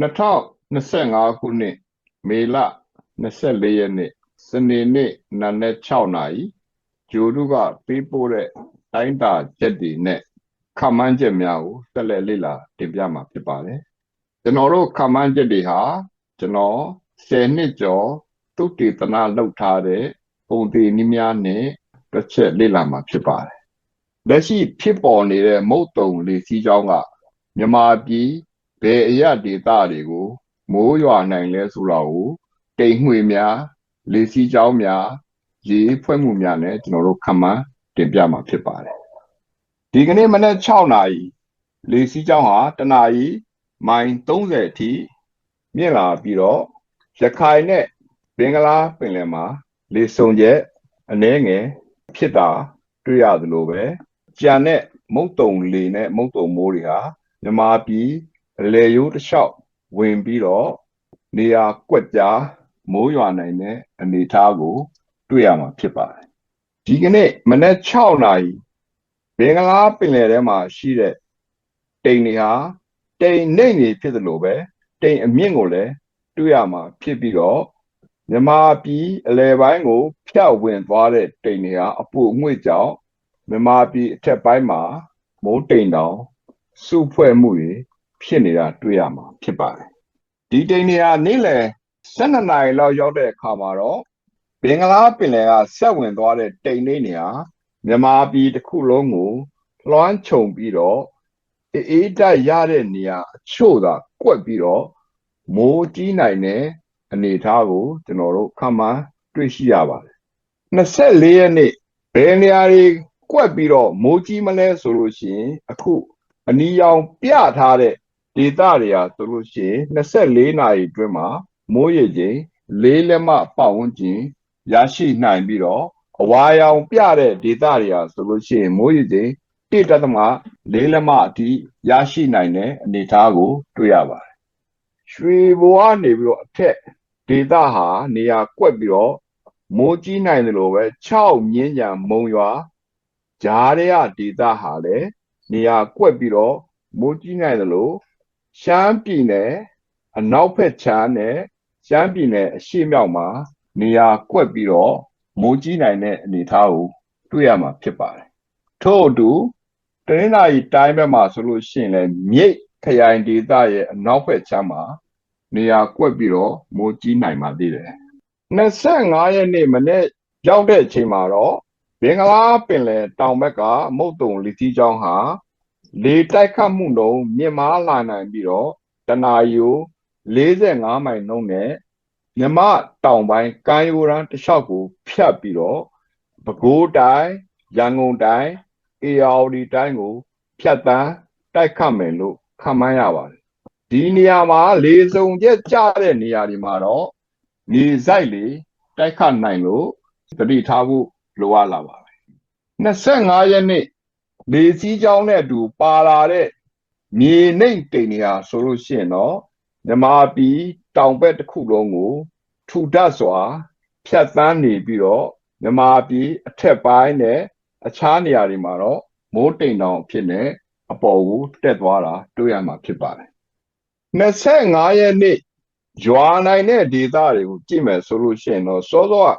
2025ခုနှစ်မေလ24ရက်နေ့စနေနေ့နာနဲ့6နာရီဂျိုတို့ကပေးပို့တဲ့တိုင်းတာချက်တွေနဲ့ခန့်မှန်းချက်များကိုဆက်လက်လေ့လာတင်ပြမှာဖြစ်ပါတယ်ကျွန်တော်တို့ခန့်မှန်းချက်တွေဟာကျွန်တော်10နှစ်ကျော်သုတေသနလုပ်ထားတဲ့ပုံသေးနည်းများနဲ့တစ်ချက်လေ့လာမှာဖြစ်ပါတယ်လက်ရှိဖြစ်ပေါ်နေတဲ့မုတ်တုံလေစီးကြောင်းကမြမာပြည် ဘယ်အရာဒေတာတွေကိုမိုးရွာနိုင်လဲဆိုတာကိုတိမ်ငွေများလေစီးကြောင်းများရေဖွဲ့မှုများနဲ့ကျွန်တော်တို့ခန့်မှန်းတင်ပြမှာဖြစ်ပါတယ်ဒီကနေ့မနေ့6နာရီလေစီးကြောင်းဟာတနာရီမိုင်30အထိမြင့်လာပြီးတော့ရခိုင်နဲ့ဘင်္ဂလားပင်လယ်မှာလေစုံချက်အနှဲငယ်ဖြစ်တာတွေ့ရသလိုပဲကြံတဲ့မုတ်တုံလေနဲ့မုတ်တုံမိုးတွေဟာမြမာပြည် အလေရိုးတစ်လျှောက်ဝင်ပြီးတော့နေရာကွက်ကြားမိုးရွာနိုင်တဲ့အနေအထားကို တွေ့ရမှာဖြစ်ပါတယ်ဒီကနေ့မနေ့6နာရီဘင်္ဂလားပင်လယ်ထဲမှာရှိတဲ့တိမ်တွေဟာတိမ်နှိမ့်နေဖြစ်သလိုပဲတိမ်အမြင့်ကိုလည်းတွေ့ရမှာဖြစ်ပြီးတော့မြမာပြည်အလဲပိုင်းကို ဖြတ်ဝင်သွားတဲ့တိမ်တွေဟာအပူအငွေ့ကြောင့်မြမာပြည်အထက်ပိုင်းမှာမိုးတိမ်တောင်စုဖွဲ့မှုတွေ ဖြစ်နေတာတွေ့ရမှာဖြစ်ပါတယ်ဒီတိမ်တွေဟာနေ့လယ်12နာရီလောက်ရောက်တဲ့အခါမှာတော့ဘင်္ဂလားပင်လယ်ကဆက်ဝင်သွားတဲ့တိမ်တွေနေဟာမြမာပြည်တစ်ခုလုံးကိုလွှမ်းခြုံပြီးတော့အေးတိုက်ရတဲ့နေရာအချို့သာကွက်ပြီးတော့မိုးကြီးနိုင်တဲ့အနေအထားကိုကျွန်တော်တို့ခန့်မှန်းတွေ့ရှိရပါတယ်24ရက်နေ့ဘယ်နေရာတွေကွက်ပြီးတော့မိုးကြီးမလဲဆိုလို့ရှိရင်အခုအနီရောင်ပြထားတဲ့ ဒေတာတွေဟာဆိုလို့ရှိရင်24နာရီအတွင်းမှာမိုးရေချိန်၄လက်မပတ်ဝန်းကျင်ရရှိနိုင်ပြီးတော့အဝါရောင်ပြတဲ့ဒေတာတွေဟာဆိုလို့ရှိရင်မိုးရေချိန်တိတသမ၄လက်မအထိရရှိနိုင်တဲ့အနေအထားကို တွေ့ရပါတယ်ရွှေဘဝနေပြီးတော့အထက်ဒေတာဟာနေရာကွက်ပြီးတော့မိုးကြီးနိုင်တယ်လို့ပဲ6မြင်းကြံမုံရွာဂျားတဲ့ဒေတာဟာလည်းနေရာကွက်ပြီးတော့မိုးကြီးနိုင်တယ်လို့ ရှမ်းပြည်နယ်အနောက်ဘက်ခြမ်းနဲ့ရှမ်းပြည်နယ်အရှေ့မြောက်မှာ နေရာကွက်ပြီးတော့မိုးကြီးနိုင်တဲ့အနေအထားကိုတွေ့ရမှာဖြစ်ပါတယ်ထို့အတူတနင်္လာရီတိုင်းဘက်မှာဆိုလို့ရှိရင်လည်းမြိတ်ခရိုင်ဒေသရဲ့အနောက်ဘက်ခြမ်းမှာနေရာကွက်ပြီးတော့မိုးကြီးနိုင်ပါသေးတယ်25ရက်နေ့မနေ့ရောက်တဲ့အချိန်မှာတော့ဘင်္ဂလားပင်လယ်တောင်ဘက်ကမုတ်တုံလီတီကျောင်းဟာ လေတိုက်ခတ်မှုနှုန်းမြင့်မားလာနိုင်ပြီးတော့တနာရီကို45မိုင်နှုန်းနဲ့မြမတောင်ပိုင်းကမ်းရိုးတန်းတစ်လျှောက်ကိုဖြတ်ပြီးတော့ပဲခူးတိုင်းရန်ကုန်တိုင်းအေရဝတီတိုင်းကို ဖြတ်တန်းတိုက်ခတ်မယ်လို့ခန့်မှန်းရပါတယ်ဒီနေရာမှာလေစုံချက်ကျတဲ့နေရာတွေမှာတော့နေဆိုင်လေတိုက်ခတ်နိုင်လို့သတိထားဖို့လိုအပ်လာပါတယ်25ရက်နေ့ လေစည်းကြောင်းနဲ့အတူပါလာတဲ့မြေနှိမ့်တိမ်တွေဟာဆိုလို့ရှိရင်တော့မြမာပြည်တောင်ဘက်တစ်ခုလုံးကို ထူထပ်စွာ ဖြတ်သန်းနေပြီးတော့မြမာပြည်အထက်ပိုင်းနဲ့အခြားနေရာတွေမှာတော့မိုးတိမ်တောင်ဖြစ်နေအပေါ်ကိုတက်သွားတာတွေ့ရမှာဖြစ်ပါတယ်25ရက်နေ့ရွာနိုင်တဲ့ဒေသတွေကိုကြည့်မယ်ဆိုလို့ရှိရင်တော့စောစောက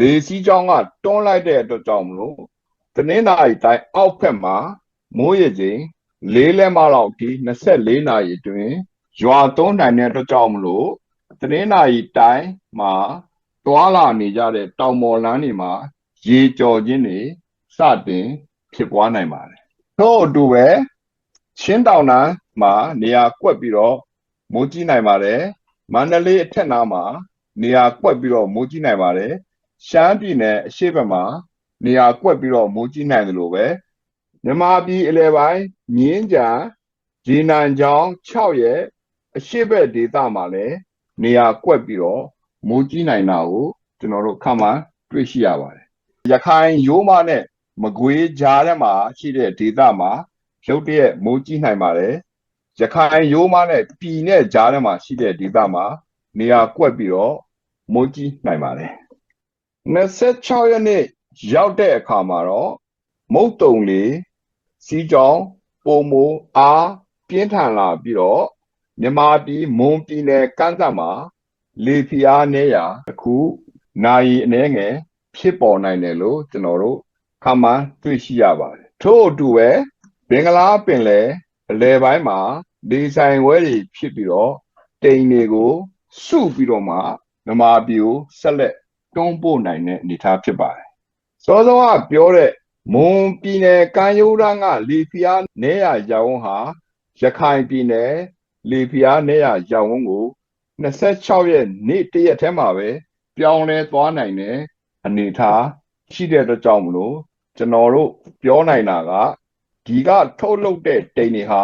လေစီးကြောင်းကတွန်းလိုက်တဲ့အတွက်ကြောင့်မလို့ တနင်္လာရီတိုင်းအောက်ဖက်မှာမိုးရေချိန်၄လက်မလောက်ဒီ24နာရီအတွင်းရွာသွန်းနိုင်တဲ့အတွက်ကြောင့်မလို့တနင်္လာရီတိုင်းမှာတွာလာနေကြတဲ့တောင်ပေါ်လမ်းတွေမှာရေကြော်ခြင်းတွေစတင်ဖြစ်ပွားနိုင်ပါတယ်။ထို့အတူပဲချင်းတောင်တန်းမှာနေရာကွက်ပြီးတော့မိုးကြီးနိုင်ပါတယ်။မန္တလေးအထက်နားမှာနေရာကွက်ပြီးတော့မိုးကြီးနိုင်ပါတယ်။ရှမ်းပြည်နယ်အရှေ့ဘက်မှာ နေရာကွက်ပြီးတော့မိုးကြီးနိုင်တယ်လို့ပဲမြန်မာပြည်အလဲပိုင်းမြင်းကြံဂျီနန်ချောင်း6ရဲ့အရှိဘက်ဒေသမှာလည်းနေရာကွက်ပြီးတော့မိုးကြီးနိုင်တာကိုကျွန်တော်တို့ခန့်မှန်းတွေ့ရှိရပါတယ်။ရခိုင်ရိုးမနဲ့မကွေးကြားထဲမှာရှိတဲ့ဒေသမှာရုတ်တရက်မိုးကြီးနိုင်ပါတယ်။ရခိုင်ရိုးမနဲ့ပြည်နဲ့ကြားထဲမှာရှိတဲ့ဒေသမှာနေရာကွက်ပြီးတော့မိုးကြီးနိုင်ပါတယ်။26ရက်နေ့ ရောက်တဲ့အခါမှာတော့မုတ်တုံလေးစီးကြောင်းပုံမူအားပြင်းထန်လာပြီးတော့မြန်မာပြည်မွန်ပြည်နယ်ကမ်းစပ်မှာလေဖီအားနေရအခုနိုင်အနေငယ်ဖြစ်ပေါ်နိုင်တယ်လို့ကျွန်တော်တို့ခန့်မှန်းတွေ့ရှိရပါတယ်ထို့အတူပဲဘင်္ဂလားပင်လယ်အလယ်ပိုင်းမှာဒီဇိုင်ဝဲတွေဖြစ်ပြီးတော့တိမ်တွေကိုစုပြီးတော့မှမြန်မာပြည်ကိုဆက်လက်တွန်းပို့နိုင်တဲ့အနေအထားဖြစ်ပါတယ် စောစောကပြောတဲ့မွန်ပြည်နယ်ကမ်းရိုးတန်းကလီဖီယာနေရရောင်းဟာရခိုင်ပြည်နယ်လီဖီယာနေရရောင်းကို26ရက်နေ့တရက်ထဲမှာပဲပြောင်းလဲသွားနိုင်တဲ့အနေအထားရှိတဲ့အတွက်ကြောင့်မလို့ကျွန်တော်တို့ပြောနိုင်တာကဒီကထုတ်လုပ်တဲ့တိမ်တွေဟာ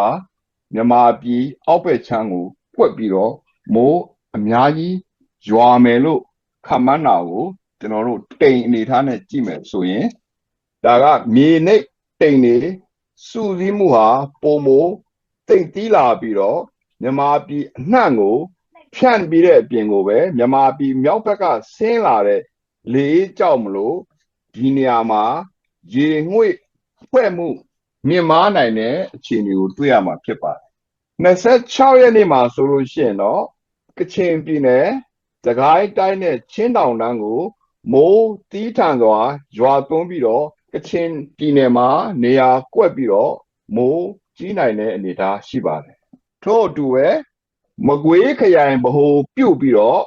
မြန်မာပြည်အောက်ဘက်ခြမ်းကိုပွက်ပြီးတော့မိုးအများကြီးရွာမယ်လို့ခန့်မှန်းတာကို ကျွန်တော်တို့တိမ်အနေထားနဲ့ကြည့်မယ်ဆိုရင်ဒါကမြေနိတ်တိမ်တွေစုစည်းမှုဟာပုံမိုတိမ်တီးလာပြီးတော့မြန်မာပြည်အနှံ့ကိုဖြန့်ပြီးတဲ့အပြင်ကိုပဲမြန်မာပြည်မြောက်ဘက်ကဆင်းလာတဲ့လေအေးကြောက်မလို့ဒီနေရာမှာရေငွေ့ဖွဲ့မှုမြင့်မားနိုင်တဲ့အခြေအနေကိုတွေ့ရမှာဖြစ်ပါတယ်26ရက်နေ့မှာဆိုလို့ရှိရင်တော့ကချင်ပြည်နယ်သခိုင်းတိုင်းနဲ့ချင်းတောင်တန်းကို မိုးတီးထန်စွာရွာသွန်းပြီးတော့ကချင်ပြည်နယ်မှာနေရာကွက်ပြီးတော့မိုးကြီးနိုင်တဲ့အနေအထားရှိပါတယ်ထို့အတူပဲမကွေးခရိုင်ဗဟိုပြုတ်ပြီးတော့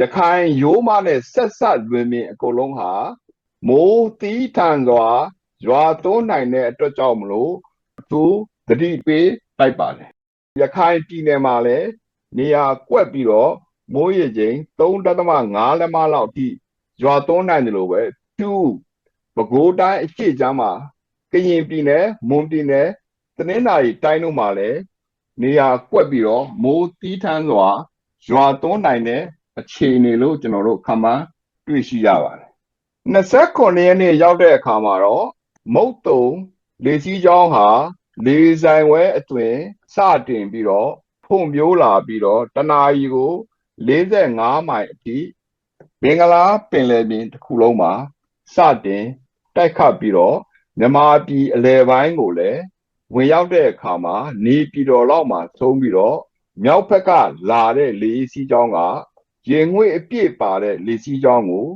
ရခိုင်ရိုးမနဲ့ဆက်ဆက်လွင်မြင်အကုန်လုံးဟာမိုးတီးထန်စွာရွာသွန်းနိုင်တဲ့အတွက်ကြောင့်မလို့သူတတိပေးလိုက်ပါတယ်ရခိုင်ပြည်နယ်မှာလည်းနေရာကွက်ပြီးတော့မိုးရေချိန်3.5လက်မလောက်အထိ ရွာသွန်းနိုင်တယ်လို့ပဲသူပဲခူးတိုင်းအရှိချမ်းမှာကရင်ပြည်နယ်မွန်ပြည်နယ်တနင်္သာရီတိုင်းတို့မှာလည်းနေရာကွက်ပြီးတော့မိုးတီးထန်းစွာရွာသွန်းနိုင်တဲ့အခြေအနေလို့ကျွန်တော်တို့ခန့်မှန်းတွေ့ရှိရပါတယ်29ရက်နေ့ရောက်တဲ့အခါမှာတော့မုတ်တုံလေစီးကြောင်းဟာလေဆိုင်ဝဲအတွင်စတင်ပြီးတော့ဖွံ့ဖြိုးလာပြီးတော့တနာရီကို45မိုင်အထိ ဘင်္ဂလားပင်လယ်ပြင်တစ်ခုလုံးမှာစတင်တိုက်ခတ်ပြီးတော့မြန်မာပြည်အလဲပိုင်းကိုလည်းဝင်ရောက်တဲ့အခါမှာနေပြည်တော်လောက်မှာသုံးပြီးတော့မြောက်ဘက်ကလာတဲ့လေစီးကြောင်းကရင်ငွေအပြည့်ပါတဲ့လေစီးကြောင်းကို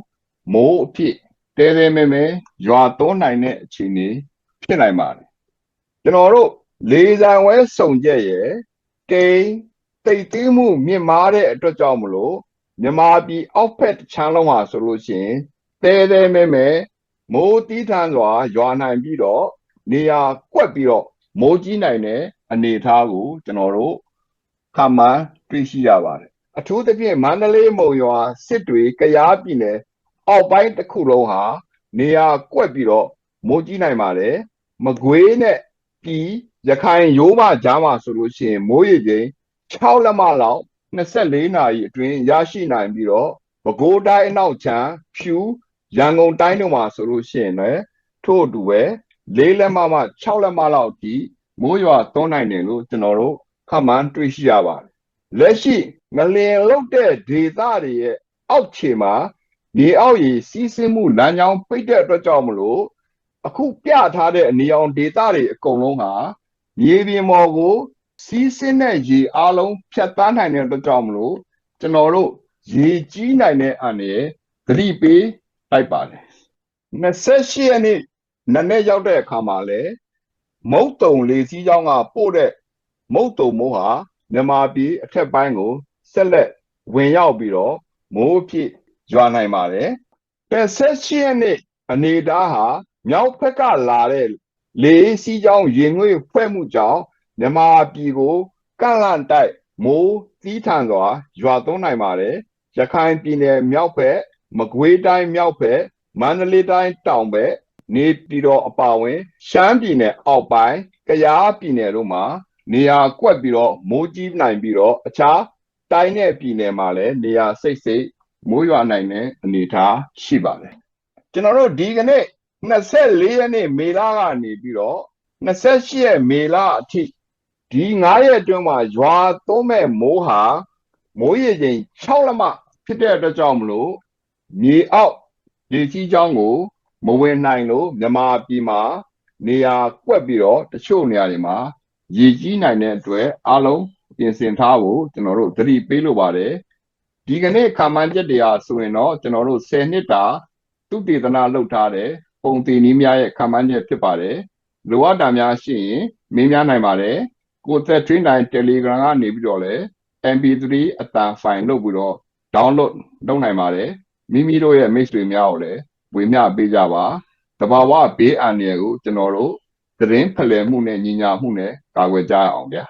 မိုးအဖြစ်တဲတဲမဲမဲရွာသွန်းနိုင်တဲ့အခြေအနေဖြစ်နိုင်ပါတယ်ကျွန်တော်တို့လေဆံဝဲစုံကြက်ရဲ့တိမ်တိတ်သေးမှုမြင့်မားတဲ့အတွက်ကြောင့်မလို့ မြန်မာပြည်အောက်ဖက်ချမ်းလုံးဟာဆိုလို့ရှိရင်တဲတဲမဲမဲမိုးတီးထန်စွာရွာနိုင်ပြီးတော့နေရာကွက်ပြီးတော့မိုးကြီးနိုင်တဲ့အနေအထားကိုကျွန်တော်တို့ခန့်မှန်းတွေ့ရှိရပါတယ်အထူးသဖြင့်မန္တလေးမုံရွာစစ်တွေကရားပြည်နယ်အောက်ပိုင်းတစ်ခုလုံးဟာနေရာကွက်ပြီးတော့မိုးကြီးနိုင်ပါတယ်မကွေးနဲ့ပြည်ရခိုင်ရိုးမကြားမှာဆိုလို့ရှိရင်မိုးရေချိန်6လက်မလောက် 24နာရီအတွင်းရရှိနိုင်ပြီးတော့ပဲခူးတိုင်းအနောက်ချမ်းဖြူရန်ကုန်တိုင်းတို့မှာဆိုလို့ရှိရင်လည်းထို့အတူပဲ၄လက်မမှ6လက်မလောက်အထိမိုးရွာသွန်းနိုင်တယ်လို့ကျွန်တော်တို့ခန့်မှန်းတွေ့ရှိရပါတယ်လက်ရှိငလင်လုတ်တဲ့ဒေသတွေရဲ့အောက်ခြေမှာမြေအောက်ရေစီးဆင်းမှုလမ်းကြောင်းပိတ်တဲ့အတွက်ကြောင့်မလို့အခုပြထားတဲ့အနေအောင်ဒေသတွေအကုန်လုံးဟာမြေပြင်ပေါ်ကို စီးဆင်းတဲ့ရေအလုံးဖြတ်တန်းနိုင်တဲ့အတွက်ကြောင့်မလို့ကျွန်တော်တို့ရေကြီးနိုင်တဲ့အန္တရာယ်သတိပေးလိုက်ပါတယ်28ရက်နေ့နနေ့ရောက်တဲ့အခါမှာလဲမုတ်တုံလေစီးကြောင်းကပို့တဲ့မုတ်တုံမိုးဟာမြန်မာပြည်အထက်ပိုင်းကိုဆက်လက်ဝင်ရောက်ပြီးတော့မိုးဖြစ်ရွာနိုင်ပါတယ်28ရက်နေ့အနေသားဟာမြောက်ဘက်ကလာတဲ့လေစီးကြောင်းရင်ငွေဖွဲ့မှုကြောင့် မြန်မာပြည်ကိုကန့်လန့်တိုက်မိုးသီးထန်စွာရွာသွန်းနိုင်ပါတယ်ရခိုင်ပြည်နယ်မြောက်ဘက်မကွေးတိုင်းမြောက်ဘက်မန္တလေးတိုင်းတောင်ဘက်နေပြည်တော်အပါအဝင် ရှမ်းပြည်နယ်အောက်ပိုင်းကယားပြည်နယ်တို့မှာနေရာကွက်ပြီးတော့မိုးကြီးနိုင်ပြီးတော့အခြားတိုင်းနဲ့ပြည်နယ်မှာလည်းနေရာစိတ်စိတ်မိုးရွာနိုင်တဲ့အနေအထားရှိပါတယ်ကျွန်တော်တို့ဒီကနေ့24ရက်နေ့မေလကနေပြီးတော့28ရက်မေလအထိ ဒီ9ရက်အတွင်းမှာရွာသွန်းမဲ့မိုးဟာမိုးရေချိန်6လက်မဖြစ်တဲ့အတွက်ကြောင့်မလို့မြေအောက်လေကြီးချောင်းကိုမဝင်နိုင်လို့မြန်မာပြည်မှာနေရာကွက်ပြီးတော့တချို့နေရာတွေမှာရေကြီးနိုင်တဲ့အတွက်အလုံးပြင်ဆင်ထားဖို့ကျွန်တော်တို့သတိပေးလိုပါတယ်ဒီကနေ့ခံမှန်းချက်တွေဟာဆိုရင်တော့ကျွန်တော်တို့10နှစ်တာသူတည်တနာလုပ်ထားတဲ့ပုံတည်နည်းများရဲ့ခံမှန်းချက်ဖြစ်ပါတယ်လိုအပ်တာများရှိရင်မင်းများနိုင်ပါတယ် ကိုသက်ထွင်းတိုင်း Telegram ကနေပြီးတော့လဲ MP3 အတန်ဖိုင်လုပ်ပြီးတော့ download လုပ်နိုင်ပါတယ်မိမိတို့ရဲ့မိတ်ဆွေများကိုလည်းဝေမျှပေးကြပါတဘာဝဘေးအန္တရာယ်ကိုကျွန်တော်တို့သတင်းဖလှယ်မှုနဲ့ညီညာမှုနဲ့ကာကွယ်ကြရအောင်ဗျာ